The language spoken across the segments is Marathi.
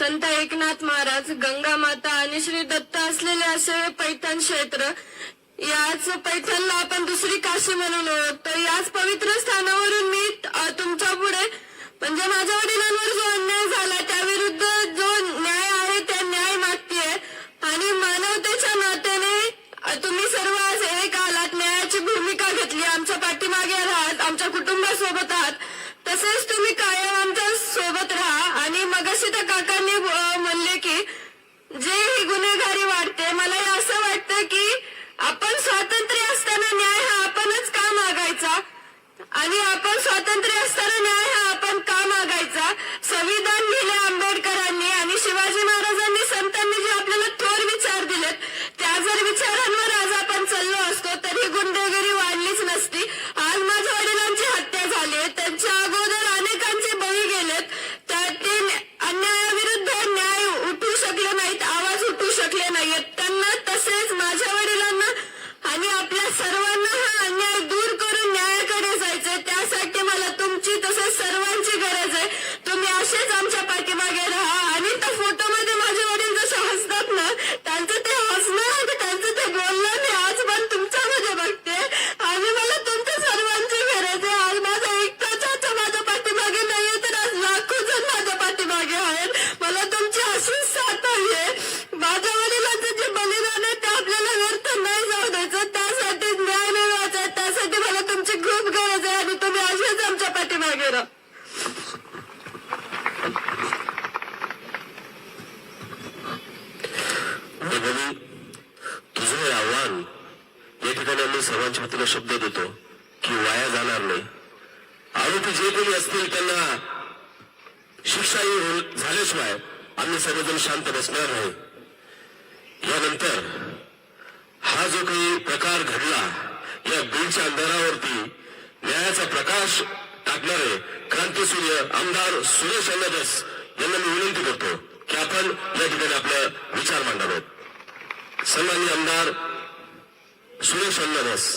संत एकनाथ महाराज गंगा माता आणि श्री दत्त असलेले असे पैठण क्षेत्र याच पैठणला आपण दुसरी काशी म्हणून ओळखतो याच पवित्र स्थानावरून मी तुमच्यापुढे म्हणजे माझ्या वडिलांवर जो अन्याय झाला त्याविरुद्ध जो न्याय आहे त्या न्याय मागतीये. आणि मानवतेच्या नात्याने तुम्ही सर्व आज एक आलात न्यायाची भूमिका घेतली आमच्या पाठीमागे आहात आमच्या कुटुंबासोबत आहात. तसेच तुम्ही कायम आमच्या सोबत राहा. आणि मगाशी त्या काकांनी म्हणले की जे ही गुन्हेगारी वाढते मला हे असं वाटतं की आपण स्वातंत्र्य असताना न्याय हा आपणच का मागायचा? आणि आपण स्वातंत्र्य असताना न्याय हा आपण का मागायचा संविधान लिहिले आंबेडकरांनी आणि शिवाजी महाराजांनी संतांनी जे आपल्याला थोर विचार दिलेत त्या जर विचारांवर आज आपण चाललो असतो तर ही गुंडगिरी वाढलीच नसती आज माझ्या वडिलांची हत्या झाली आहे त्यांच्या अगोदर अनेकांचे बळी गेलेत त्यातील अन्यायाविरुद्ध न्याय उठू शकले नाहीत आवाज उठू शकले नाहीत त्यांना तसेच माझ्या वडिलांना आणि आपल्या सर्वांना हा अन्याय दूर करून न्यायाकडे जायचंय त्यासाठी मला तुमची तसेच सर्वांची गरज आहे तुम्ही असेच आमच्या पाठीमागे राहा आणि त्या फोटोमध्ये माझे वडील जसे हसतात ना त्यांचं ते हसणं आणि त्यांचं ते बोलणं मी आज पण तुमच्यामध्ये बघते आणि मला तुमच्या सर्वांची गरज आहे आज माझा एकटा चाचा माझ्या पाठीमागे नाहीये तर आज लाखो जण माझ्या पाठीमागे आहेत मला तुमची अशीच साथ हवी आहे माझ्या वडिलांचं जे बलिदान आहे ते आपल्याला व्यर्थ नाही जाऊ द्यायचं त्यासाठी न्याय मिळवायचा आहे त्यासाठी मला तुमची खूप गरज आहे आणि तुम्ही असेच आमच्या पाठीमागे राहा भगिनी तुझं हे आव्हान या ठिकाणी आम्ही सर्वांच्या वतीनं शब्द देतो की वाया जाणार नाही आरोपी जे कोणी असतील त्यांना शिक्षा ही होईल- झाल्याशिवाय आम्ही सर्वजण शांत बसणार नाही यानंतर हा जो काही प्रकार घडला या बीडच्या अंधारावरती न्यायाचा प्रकाश असणारे क्रांतीसूर्य आमदार सुरेश अन्नदस यांना मी विनंती करतो की आपण या ठिकाणी आपले विचार मांडावेत. सन्मान्य आमदार सुरेश अन्नदस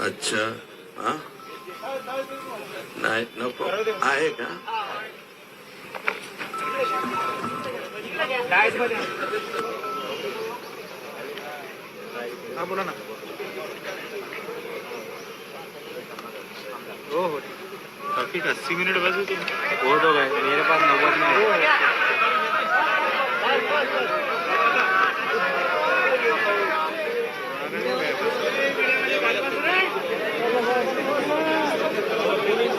अच्छा. हा? नाही नको. आहे का? बोला ना. हो हो. ठीक अस्सी मिनट बस हो तो गए मेरे पास मिनट आता आकला नाही ना आपल्याला. तू पुढे पण बोलू काय मागे नाही बघायचं.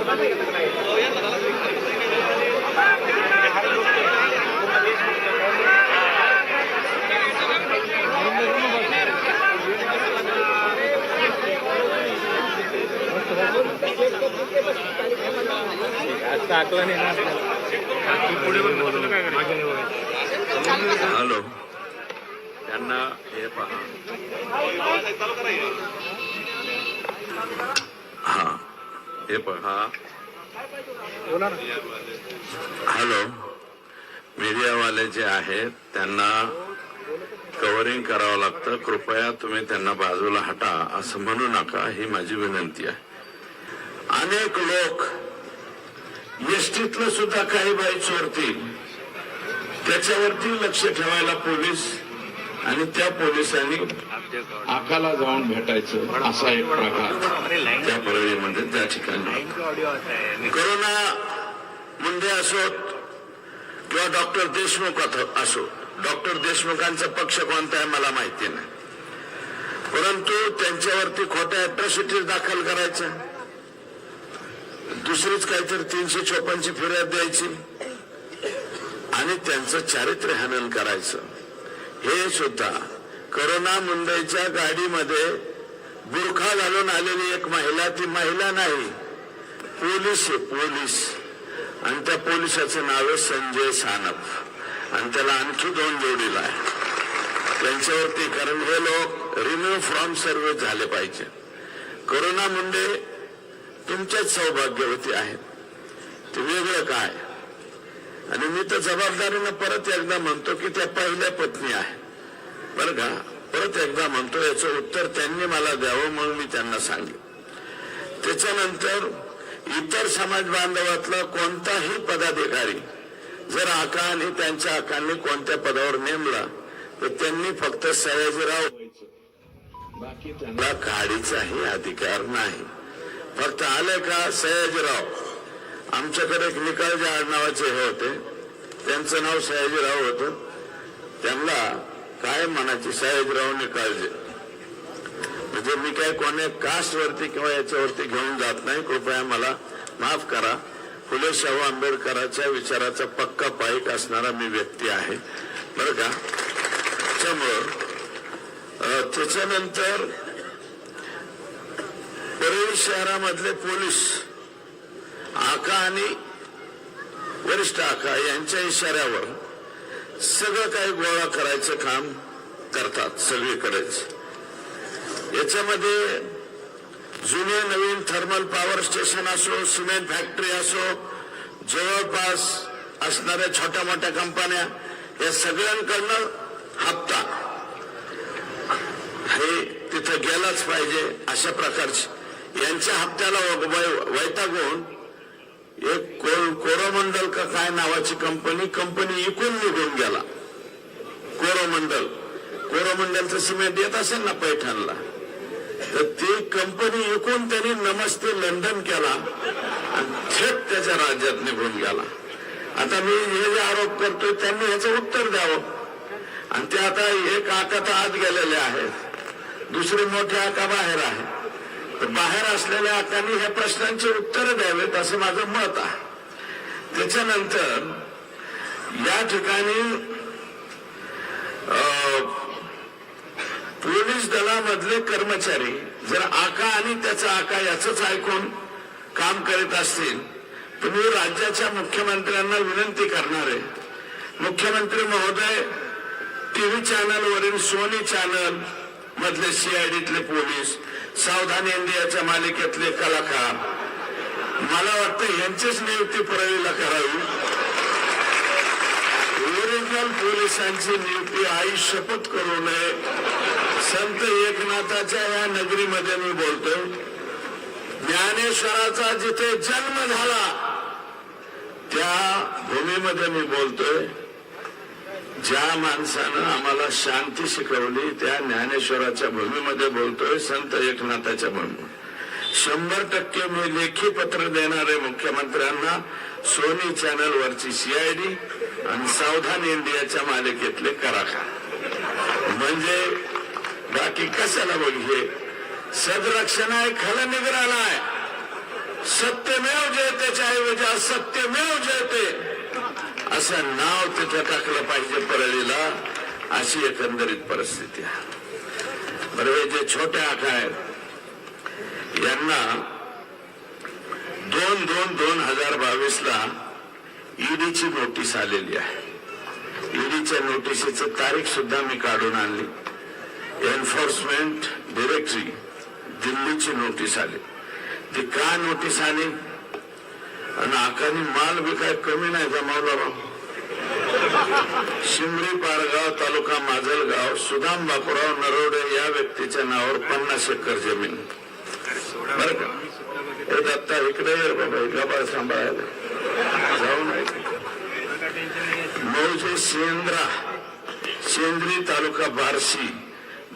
हॅलो. त्यांना हे पहा. हा हे पहा. हॅलो मीडियावाले जे आहेत त्यांना कव्हरिंग करावं लागतं. कृपया तुम्ही त्यांना बाजूला हटा. असं म्हणू नका. ही माझी विनंती आहे. अनेक लोक एसटीतलं सुद्धा काही बाई चोरतील त्याच्यावरती लक्ष ठेवायला पोलीस आणि त्या पोलिसांनी आकाला जाऊन भेटायचं असा एक प्रकार. त्या परळीमध्ये त्या ठिकाणी कोरोना मुंडे असोत किंवा डॉक्टर देशमुख असो डॉक्टर देशमुखांचा पक्ष कोणता आहे मला माहिती नाही. परंतु त्यांच्यावरती खोट्या अट्रॉसिटीज दाखल करायच्या दुसरीच काहीतरी तीनशे चोपन्नची फिर्याद द्यायची. आणि त्यांचं चारित्र्य हनन करायचं. हे सुद्धा करोना मुंडईच्या गाडीमध्ये बुरखा घालून आलेली एक महिला ती महिला नाही पोलीस आहे पोलीस. आणि त्या पोलिसाचं नाव आहे संजय सानप. आणि त्याला आणखी दोन जोडीला आहे. त्यांच्यावरती कारण हे लोक रिमूव्ह फ्रॉम सर्व्हिस झाले पाहिजे. करोना मुंडे तुमच्याच सौभाग्यवती आहेत ते वेगळं काय? आणि मी तर जबाबदारीनं परत एकदा म्हणतो की त्या पहिल्या पत्नी आहे. बरं का? परत एकदा म्हणतो याचं उत्तर त्यांनी मला द्यावं म्हणून मी त्यांना सांगेन. त्याच्यानंतर इतर समाज बांधवातला कोणताही पदाधिकारी जर आकाने आणि त्यांच्या आकाने कोणत्या पदावर नेमला तर त्यांनी फक्त सयाजीराव बाकी त्यांना काढीचाही अधिकार नाही. फक्त आले का सयाजीराव? आमच्याकडे एक निकालजे आडनावाचे हे होते. त्यांचं नाव सयाजीराव होतं. त्यांना काय म्हणायचे साहेबरावने काळजी. म्हणजे मी काय कोण्या कास्ट वरती किंवा याच्यावरती घेऊन जात नाही कृपया मला माफ करा. फुले शाहू आंबेडकरांच्या विचाराचा पक्का पाईक असणारा मी व्यक्ती आहे. बर का? त्याच्यामुळं त्याच्यानंतर परळी शहरामधले पोलीस आका आणि वरिष्ठ आका यांच्या इशाऱ्यावर सगळं काही गोळा करायचं काम करतात सगळीकडेच. याच्यामध्ये जुने नवीन थर्मल पॉवर स्टेशन असो सिमेंट फॅक्टरी असो जवळपास असणाऱ्या छोट्या मोठ्या कंपन्या या सगळ्यांकडनं हप्ता. हे तिथं गेलाच पाहिजे अशा प्रकारची. यांच्या हप्त्याला वै- वैतागून एक कोरोमंडल का काय नावाची कंपनी कंपनी इकून निघून गेला. कोरोमंडल. कोरोमंडलचं सिमेंट येत असेल ना पैठणला. तर ती कंपनी इकून त्यांनी नमस्ते लंडन केला आणि थेट त्याच्या राज्यात निघून गेला. आता मी हे जे आरोप करतोय त्यांनी ह्याचं उत्तर द्यावं. आणि ते आता एक आका तर आत गेलेले आहेत. दुसरे मोठे आका बाहेर आहे. बाहेर असलेल्या आकांनी ह्या प्रश्नांची उत्तरं द्यावेत असं माझं मत आहे. त्याच्यानंतर या ठिकाणी पोलीस दलामधले कर्मचारी जर आका आणि त्याचा आका याच ऐकून काम करीत असतील तर मी राज्याच्या मुख्यमंत्र्यांना विनंती करणार आहे. मुख्यमंत्री महोदय टीव्ही चॅनलवरील सोनी चॅनल मधले सीआयडीतले पोलीस सावधान इंडियाच्या मालिकेतले कलाकार. मला वाटतं यांचीच नियुक्ती परळीला करावी. ओरिजिनल पोलिसांची नियुक्ती आई शपथ करू नये. संत एकनाथाच्या या नगरीमध्ये मी बोलतोय. ज्ञानेश्वराचा जिथे जन्म झाला त्या भूमीमध्ये मी बोलतोय. ज्या माणसानं आम्हाला शांती शिकवली त्या ज्ञानेश्वराच्या भूमीमध्ये बोलतोय संत एकनाथाच्या भूमी शंभर टक्के मी लेखी पत्र देणारे मुख्यमंत्र्यांना सोनी चॅनल वरची सीआयडी आणि सावधान इंडियाच्या मालिकेतले कराखा म्हणजे बाकी कशाला बघितले सदरक्षण आहे खल निग्रहण आहे. सत्यमेव जयतेच्या ऐवजी असत्यमेव जयते. असं नाव तिथं टाकलं पाहिजे परळीला अशी एकंदरीत परिस्थिती आहे. बरं हे जे छोटे आठ आहेत यांना दोन दोन दोन हजार बावीस ला ईडीची नोटीस आलेली आहे. ईडीच्या नोटिसीची तारीख सुद्धा मी काढून आणली. एन्फोर्समेंट डिरेक्टरी दिल्लीची नोटीस आली. ती का नोटीस आली? आणि आकानी माल बी काय कमी नाही जमावला बा. शिमरी पारगाव तालुका माजलगाव सुदाम बापूराव नरोडे या व्यक्तीच्या नावावर पन्नास एकर जमीन. बरं का? हे दत्ता इकडे ये बाबा सांभाळायला. जाऊ नाही मौजे सेंद्रा सेंद्री तालुका बार्शी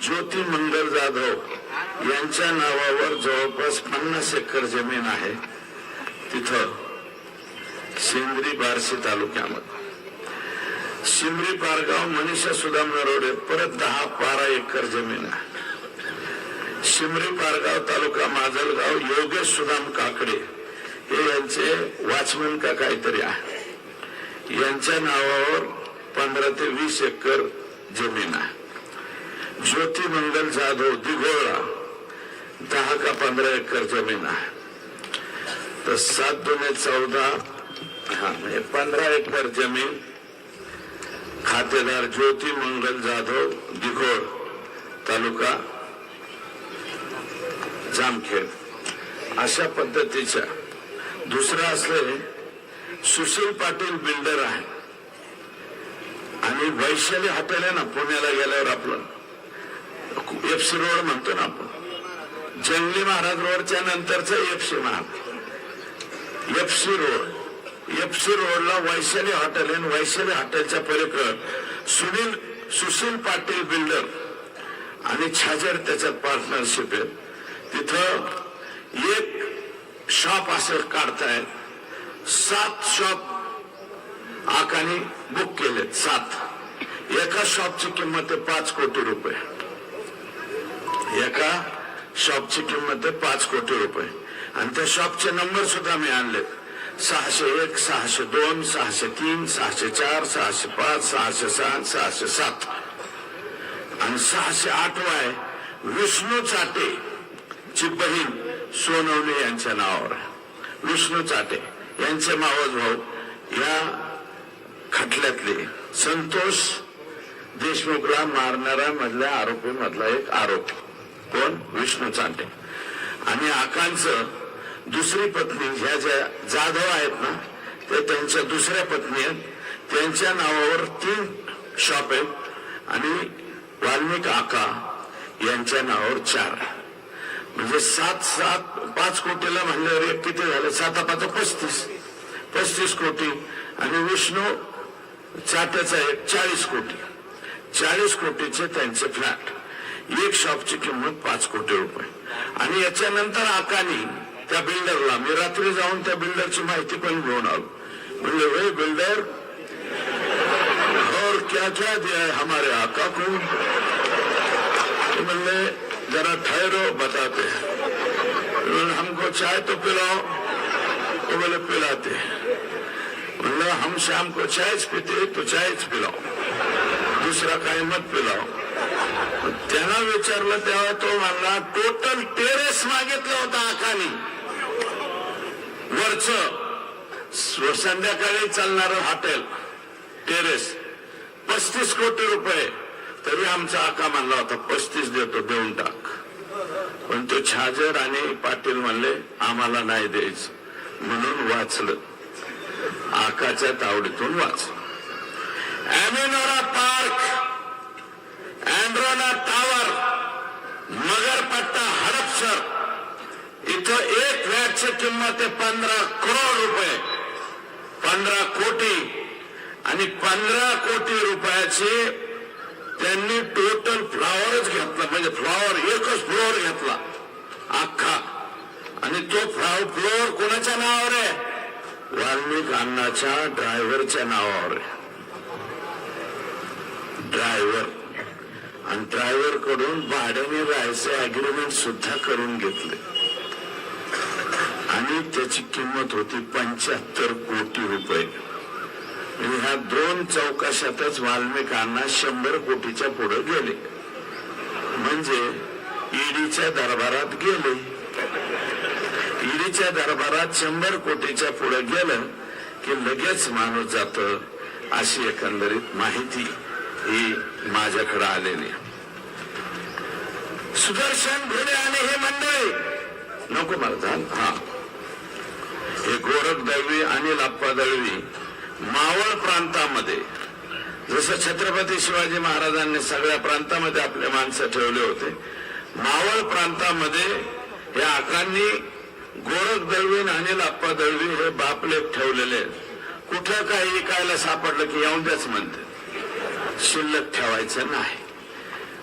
ज्योती मंगल जाधव यांच्या नावावर जवळपास पन्नास एकर जमीन आहे. तिथं सेंद्री बार्शी तालुक्यामध्ये. शिमरी पारगाव मनीषा सुदाम नरोडे परत दहा बारा एकर जमीन आहे. शिमरी पारगाव तालुका माजलगाव योगेश सुदाम काकडे हे यांचे वाचमन का काहीतरी आहे. यांच्या नावावर पंधरा ते वीस एकर जमीन आहे. ज्योती मंगल जाधव दिघोळा दहा का पंधरा एकर जमीन आहे. तर सात दोन चौदा म्हणजे पंधरा एकर जमीन खातेदार ज्योती मंगल जाधव दिघोळ तालुका जामखेड. अशा पद्धतीच्या दुसरं असले सुशील पाटील बिल्डर आहे. आणि वैशाली हॉटेल आहे ना पुण्याला गेल्यावर आपलं. एफसी रोड म्हणतो ना आपण. जंगली महाराज रोडच्या नंतरच FC Maharaj. FC road. FC रोडला वैशाली हॉटेल आणि वैशाली हॉटेलच्या पलीकडं सुनील सुशील पाटील बिल्डर आणि छाजर त्याच्यात पार्टनरशिप आहे तिथं एक शॉप असं काढतायत. सात शॉप आकाने बुक केलेत सात. एका शॉपची किंमत आहे पाच कोटी रुपये. एका शॉपची किंमत आहे पाच कोटी रुपये. आणि त्या शॉपचे नंबर सुद्धा मी आणलेत. सहाशे एक सहाशे दोन सहाशे तीन सहाशे चार सहाशे पाच सहाशे सात सहाशे सात. आणि सहाशे आठवा आहे विष्णू चाटे ची बहीण सोनवणे यांच्या नावावर विष्णू चाटे यांचे मावस भाऊ या खटल्यातले संतोष देशमुखला मारणाऱ्या मधल्या आरोपी मधला एक आरोपी. कोण? विष्णू चाटे. आणि आकांचं दुसरी पत्नी ह्या ज्या जाधव आहेत ना त्या त्यांच्या दुसऱ्या पत्नी आहेत. त्यांच्या नावावर तीन शॉप आहेत आणि वाल्मिक आका यांच्या नावावर चार म्हणजे सात सात पाच कोटीला म्हणल्यावर एक किती झालं? साता पाच पस्तीस. पस्तीस कोटी आणि विष्णू चाट्याचा एक चाळीस कोटी. चाळीस कोटीचे त्यांचे फ्लॅट एक शॉपची किंमत पाच कोटी रुपये. आणि याच्यानंतर आकानी त्या बिल्डरला मी रात्री जाऊन त्या बिल्डरची माहिती पण घेऊन आलो. म्हणले वे बिल्डर और क्या क्या दिया है हमारे आका को? तो म्हणले जरा ठहरो बताते हमको चाय तो पिलाओ. तो बोले पिलाते म्हणलं हम शाम को चायच पिते तो चायच पिलाओ। दुसरा काही मत पिलाओ. त्यांना विचारलं तेव्हा तो म्हणला टोटल टेरेस मागितलं होता आकानी. वरच. संध्याकाळी चालणारं हॉटेल टेरेस. पस्तीस कोटी रुपये. तरी आमचा आका म्हणला होता पस्तीस देतो देऊन टाक. पण तो छाजर आणि पाटील म्हणले आम्हाला नाही द्यायचं. म्हणून वाचलं. आकाच्या तावडीतून वाच अॅमिनोरा पार्क अँड्रोना टावर मगरपट्टा हडपसर इथं एक फ्लॅटची किंमत आहे पंधरा करोड रुपये. पंधरा कोटी आणि पंधरा कोटी रुपयाचे त्यांनी टोटल फ्लॉवरच घेतला. म्हणजे फ्लॉवर एकच फ्लोअर घेतला. अख्खा. आणि तो फ्लॉवर फ्लोअर कोणाच्या नावावर आहे? वाल्मिक अण्णाच्या ड्रायव्हरच्या नावावर आहे. ड्रायव्हर आणि ड्रायव्हरकडून भाड्याने राहायचे अग्रीमेंट सुद्धा करून घेतले. आणि त्याची किंमत होती पंच्याहत्तर कोटी रुपये. म्हणजे ह्या दोन चौकाशातच वाल्मिकांना शंभर कोटीच्या पुढे गेले. म्हणजे ईडीच्या दरबारात गेले. ईडीच्या दरबारात शंभर कोटीच्या पुढे गेलं की लगेच माणूस जात अशी एकंदरीत माहिती ही माझ्याकडे आलेली सुदर्शन घोडे आणि हे मंडळी नको मला झालं. हा. हे गोरख दळवी आणि लाप्पा दळवी मावळ प्रांतामध्ये जसं छत्रपती शिवाजी महाराजांनी सगळ्या प्रांतामध्ये आपले माणसं ठेवले होते मावळ प्रांतामध्ये या आकांनी गोरख दळवी आणि अनिल आप्पा दळवी हे बापलेप ठेवलेले आहेत. कुठं काही विकायला सापडलं की येऊन द्याच म्हणते. शिल्लक ठेवायचं नाही.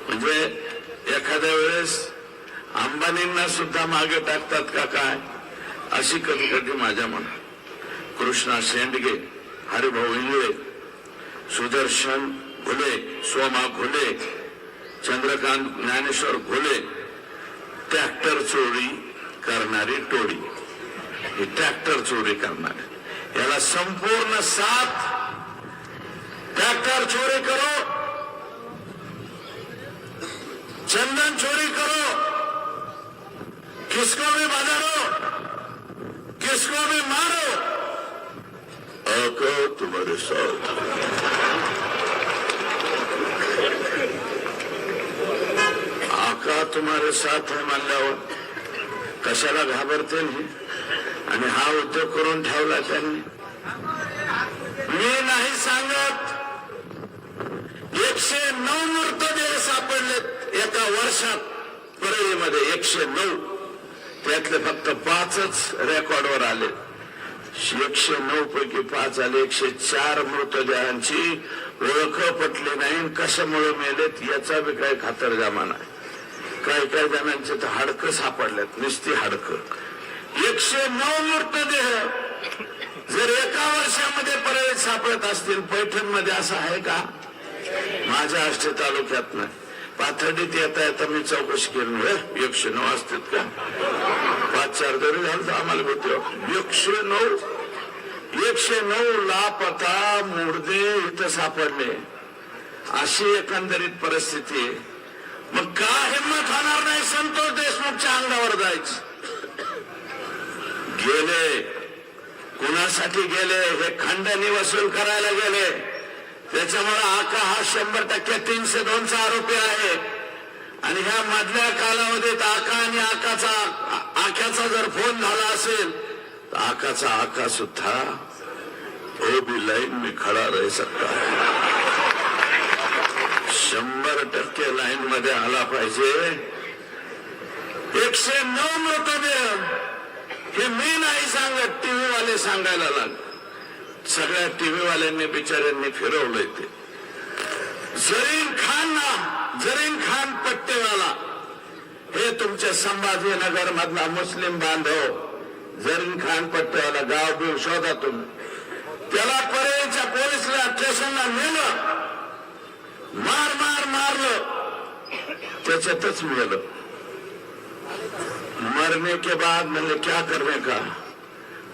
म्हणजे एखाद्या वेळेस अंबानींना सुद्धा मागे टाकतात का काय? अशी कधी कधी माझ्या मनात. कृष्णा शेंडगे हरिभाऊ इंगळे सुदर्शन घुले सोमा घुले चंद्रकांत ज्ञानेश्वर घुले ट्रॅक्टर चोरी करणारी टोळी. ही ट्रॅक्टर चोरी करणारी. याला संपूर्ण साथ ट्रॅक्टर चोरी करो. चंदन चोरी करो. किसको भी बजारो. किसको भी मारो। आका तुम्हारे साथ। आका तुम्हारे साथ है म्हणल्यावर कशाला घाबरते नाही आणि हा उद्योग करून ठेवला त्यांनी मी नाही सांगत. एकशे नऊ मृतदेह सापडलेत एका वर्षात परळीमध्ये एकशे नऊ. त्यातले फक्त पाचच रेकॉर्डवर आले. एकशे नऊ पैकी पाच आले एकशे चार मृतदेहांची ओळख पटली नाही. कशामुळे मेलेत याचा बी काही खातरजामा नाही. काही काही जणांचे तर हाडकं सापडलेत. नुसती हाडकं. एकशे नऊ मृतदेह जर एका वर्षामध्ये परत सापडत असतील पैठणमध्ये असं आहे का? माझ्या आष्टे तालुक्यात नाही. पाथर्डीत येता येता मी चौकशी केली "हे, एकशे नऊ असतात का? पाच चार जरी झालं तर आम्हाला भीती एकशे नऊ? एकशे नऊ लापता मुर्दे इथं सापडले. अशी एकंदरीत परिस्थिती मग का हिंमत होणार नाही संतोष देशमुखच्या अंगावर जायचं? गेले. कुणासाठी गेले? हे खंडणी वसूल करायला गेले. त्याच्यामुळे आका हा शंभर टक्के तीनशे दोनचा आरोपी आहे. आणि ह्या मधल्या कालावधीत आका आणि आकाचा आक्याचा जर फोन झाला असेल तर आकाचा आका सुद्धा वो बी लाईन मी खडा रह सकता शंभर टक्के लाईन मध्ये आला पाहिजे. एकशे नऊ मृतदेह. हे मी नाही सांगत टीव्ही वाले सांगायला लागले. सगळ्या टीव्ही वाल्यांनी बिचाऱ्यांनी फिरवलंय ते. जरीन खान ना जरीन खान पट्टेवाला हे तुमच्या संभाजीनगर मधला मुस्लिम बांधव जरीन खान पट्टेवाला गाव बिव शोधा तुम्ही. त्याला परेच्या पोलिसला स्टेशनला नेलं मार मार मारलं त्याच्यातच मिळालं. मरने के बाद म्हणजे क्या करणे का?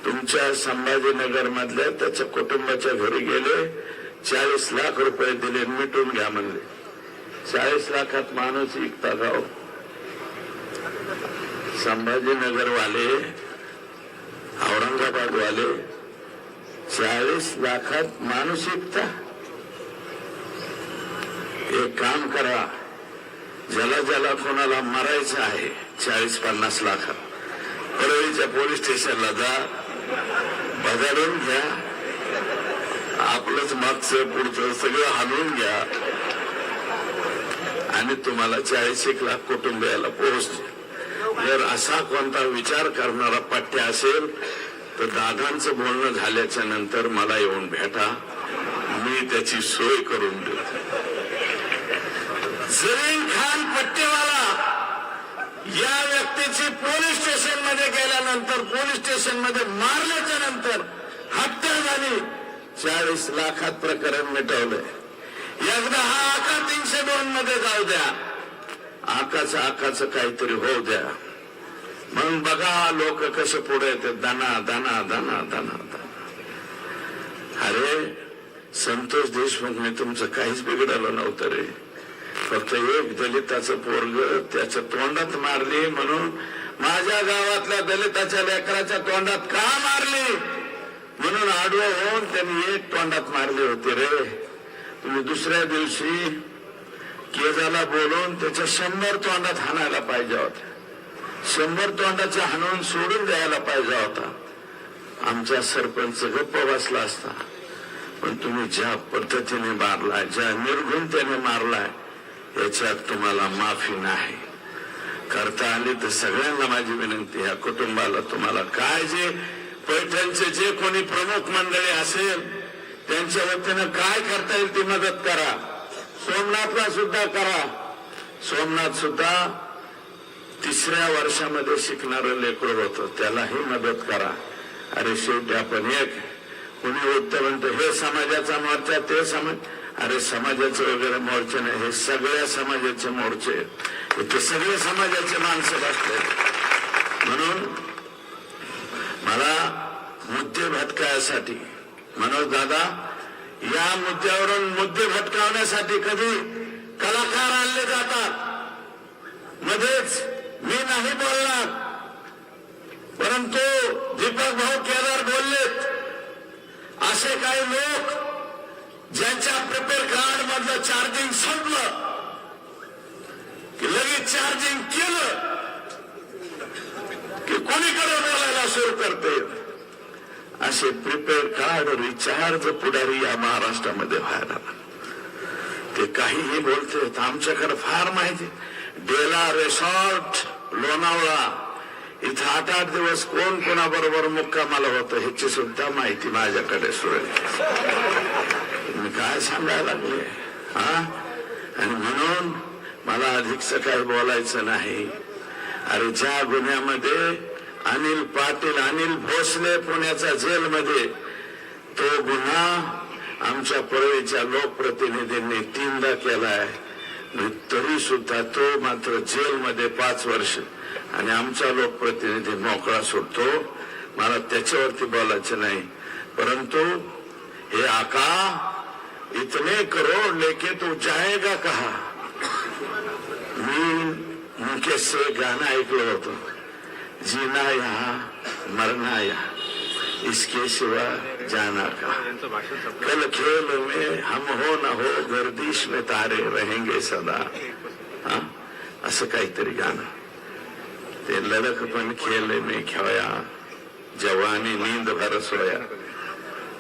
तुमच्या संभाजीनगर मधल्या त्याच्या कुटुंबाच्या घरी गेले चाळीस लाख रुपये दिले मिटून घ्या म्हणले. चाळीस लाखात माणूस विकता गाव हो? संभाजीनगर वाले औरंगाबाद वाले चाळीस लाखात माणूस विकता? एक काम करा ज्याला ज्याला कोणाला मरायचं आहे चाळीस पन्नास लाखात परळीच्या पोलीस स्टेशनला जा भगाडून घ्या. आपलंच मागचं पुढचं सगळं हलवून घ्या. आणि तुम्हाला चाळीस एक लाख कुटुंबियाला पोहोचते जर असा कोणता विचार करणारा पट्ट्या असेल तर दादांचं बोलणं झाल्याच्यानंतर मला येऊन भेटा. मी त्याची सोय करून देतो. जरीन खान पट्टेवाला या व्यक्तीची पोलीस गेल्यानंतर पोलीस स्टेशनमध्ये मारल्याच्या नंतर हत्या झाली. चाळीस लाखात प्रकरण मिटवलंय. एकदा हा आका तीनशे दोन मध्ये जाऊ द्या. आकाच आकाच काहीतरी होऊ द्या. म्हणून बघा लोक कसे पुढे येते दाना दाना दाना दाना दाना. अरे संतोष देशमुख मी तुमचं काहीच बिघडलं नव्हतं रे. फक्त एक दलिताचं पोरग त्याच्या तोंडात मारली म्हणून माझ्या गावातल्या दलिताच्या लेकराच्या तोंडात का मारली? म्हणून आडवं होऊन त्यांनी एक तोंडात मारले होते रे. तुम्ही दुसऱ्या दिवशी केजाला बोलून त्याच्या शंभर तोंडात हाणायला पाहिजे होत्या. शंभर तोंडाच्या हाणून सोडून द्यायला पाहिजे होता. आमचा सरपंच गप्प बसला असता. पण तुम्ही ज्या पद्धतीने मारलाय ज्या निर्गुणतेने मारलाय याच्यात तुम्हाला माफी नाही. करता आली तर सगळ्यांना माझी विनंती ह्या कुटुंबाला तुम्हाला काय जे पैठणचे जे कोणी प्रमुख मंडळी असेल त्यांच्या वतीनं काय करता येईल ती मदत करा. सोमनाथला सुद्धा करा. सोमनाथ सुद्धा तिसऱ्या वर्षामध्ये शिकणारं लेकरं होतं. त्यालाही मदत करा. अरे शेवटी आपण एक कुणी उत्तर म्हणतो हे समाजाचा मोर्चा ते समाज अरे समाजाचे वगैरे मोर्चे नाही हे सगळ्या समाजाचे मोर्चे आहेत. सगळे समाजाचे माणसं बसले म्हणून मला मुद्दे भटकायसाठी मनोज दादा या मुद्द्यावरून मुद्दे भटकावण्यासाठी कधी कलाकार आणले जातात? मध्येच मी नाही बोलणार. परंतु दीपक भाऊ केदार बोललेत. असे काही लोक ज्यांच्या प्रिपेअर कार्ड मधलं चार्जिंग संपलं. की लगेच चार्जिंग केलं. की कोणीकडे बोलायला सुरू करते. असे प्रिपेड कार्ड रिचार्ज पुढारी या महाराष्ट्रामध्ये व्हायला. ते काहीही बोलते आमच्याकडे फार माहिती. डेला रेसॉर्ट लोणावळा. इथं आठ आठ दिवस कोण कोणाबरोबर मुक्कामाला होतं ह्याची सुद्धा माहिती माझ्याकडे सुरू काय सांगायला लागले? हा? आणि म्हणून मला अधिकच काही बोलायचं नाही. अरे ज्या गुन्ह्यामध्ये अनिल पाटील अनिल भोसले पुण्याच्या जेलमध्ये तो गुन्हा आमच्या परळीच्या लोकप्रतिनिधींनी तीनदा केलाय. तरी सुद्धा तो मात्र जेलमध्ये पाच वर्ष आणि आमचा लोकप्रतिनिधी मोकळा सुटतो. मला त्याच्यावरती बोलायचं नाही. परंतु हे आका इतने करोड लेके तू जाएगा कहा? मी मुकेश गाणं ऐकलं होतं जीना यहाँ मरना यहाँ। इसके सिवा जाना का कल खेल में हम हो न हो गर्दिश में तारे रहेंगे सदा। हा? असं काहीतरी गाणं ते लडक पण खेल में खेळया जवानी नींद भर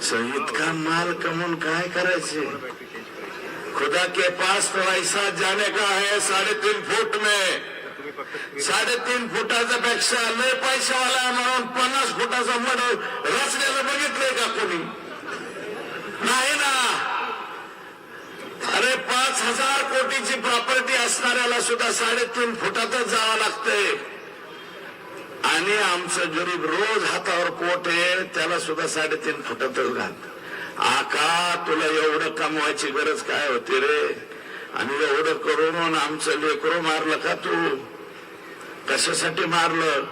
सोया माल कमून काय करायचे? खुदा के पास तो ऐसा जाने का है साढ़े तीन फुट में। तुम्ही साडे तीन फुटाच्या पेक्षा लय पैशावाला म्हणून पन्नास फुटाचा मड रचलेलं बघितलंय का कोणी? नाही ना? अरे पाच हजार कोटीची प्रॉपर्टी असणाऱ्याला सुद्धा साडेतीन फुटातच जावं लागतंय. आणि आमचं गरीब रोज हातावर पोट आहे त्याला सुद्धा साडेतीन फुटातच घालत. आका तुला एवढं कमवायची गरज काय होती रे? आणि एवढं करून आमचं लेकरू मारलं का तू? कशासाठी मारलं?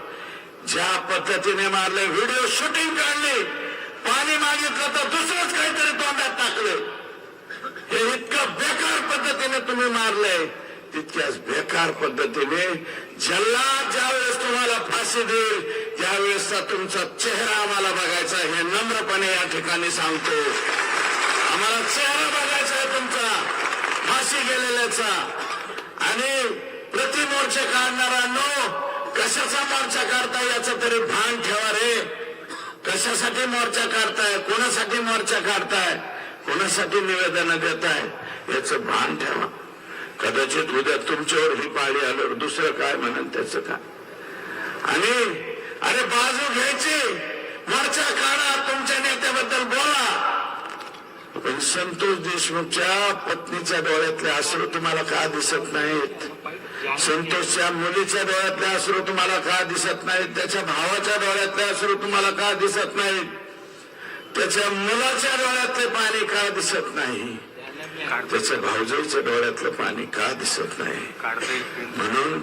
ज्या पद्धतीने मारलं व्हिडिओ शूटिंग काढली. पाणी मागितलं तर दुसरंच काहीतरी तोंडात टाकलं. हे इतकं बेकार पद्धतीने तुम्ही मारलंय. तितक्याच बेकार पद्धतीने जल्लाद ज्यावेळेस तुम्हाला फाशी देईल त्यावेळेसचा तुमचा चेहरा आम्हाला बघायचा हे नम्रपणे या ठिकाणी सांगतो. आम्हाला चेहरा बघायचा आहे तुमचा फाशी गेलेल्याचा. आणि प्रति काढणारा नो कशाचा मोर्चा काढता याचं तरी भान ठेवा रे. कशासाठी मोर्चा काढताय? कोणासाठी मोर्चा काढताय? कोणासाठी निवेदन देताय याचं भान ठेवा. कदाचित उद्या तुमच्यावर ही पाणी आलं दुसरं काय म्हणाल त्याचं काय? आणि अरे बाजू घ्यायची. मोर्चा काढा तुमच्या नेत्याबद्दल बोला. पण संतोष देशमुखच्या पत्नीच्या डोळ्यातले अश्रू तुम्हाला का दिसत नाहीत? संतोषच्या मुलीच्या डोळ्यातले अश्रू तुम्हाला का दिसत नाहीत? त्याच्या भावाच्या डोळ्यातले आश्रू तुम्हाला का दिसत नाहीत? त्याच्या मुलाच्या डोळ्यातले पाणी का दिसत नाही? त्याच्या भाऊजाईच्या डोळ्यातलं पाणी का दिसत नाही? म्हणून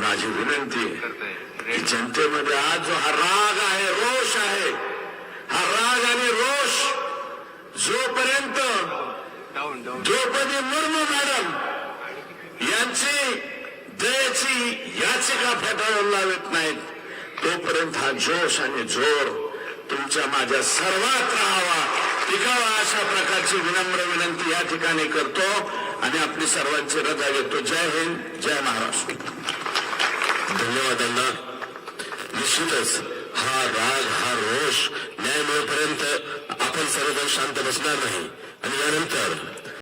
माझी विनंती आहे जनतेमध्ये आज जो हा राग आहे रोष आहे. हा राग आणि रोष जोपर्यंत द्रौपदी मुर्मू मॅडम यांची दयेची याचिका फेटाळून लावत नाहीत तोपर्यंत हा जोश आणि जोर तुमच्या माझ्या सर्वात राहावा. टिकावा अशा प्रकारची विनम्र विनंती या ठिकाणी करतो आणि आपली सर्वांची रजा घेतो. जय हिंद जय महाराष्ट्र. धन्यवाद अण्णा. निश्चितच हा राग हा रोष न्याय मिळेपर्यंत आपण सर्वजण शांत बसणार नाही. आणि यानंतर